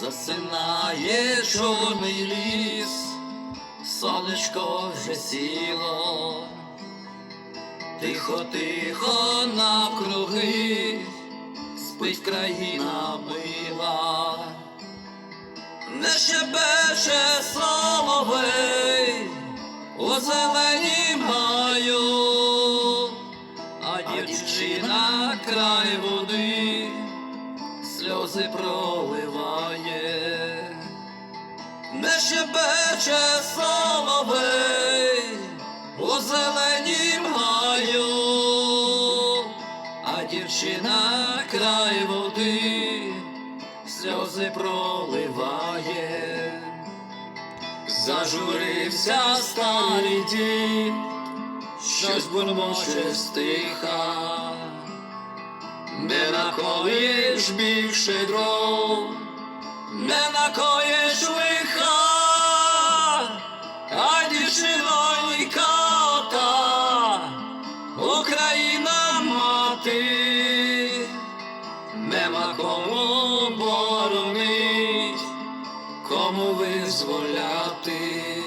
засинає чорний ліс, сонечко вже сіло, тихо, тихо навкруги, спить країна мила, не щебече соловей у зеленім гаю, а дівчина край води сльози проливає, не щебече соловей у зеленім гаю, а дівчина край води сльози проливає, зажурився старий дід, щось бурмоче стиха. Не накоїш більше дров, не накоїш лиха, Україна мати, нема кому боронить, кому визволяти,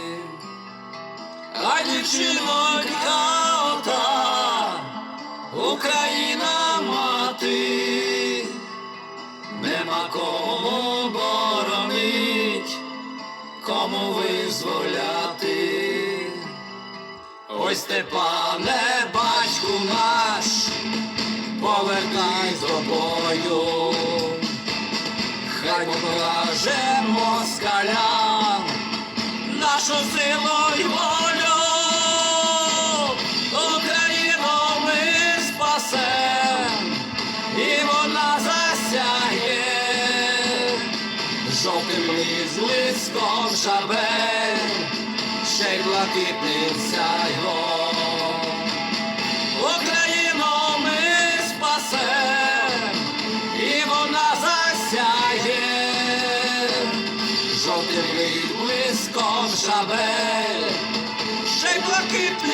а дівчинонька та Україна мати, нема кому боронить, кому визволяти. Ой, Степане, батьку наш, повертай з тобою, хай покаже москалям нашу силу й волю. Україну ми спасем, і вона засяє жовтим ліз лиском шабель, ще й блакитним сяйво. Україну ми спасем, і вона засяє. Жовтим блиском шабель, ще й блакитним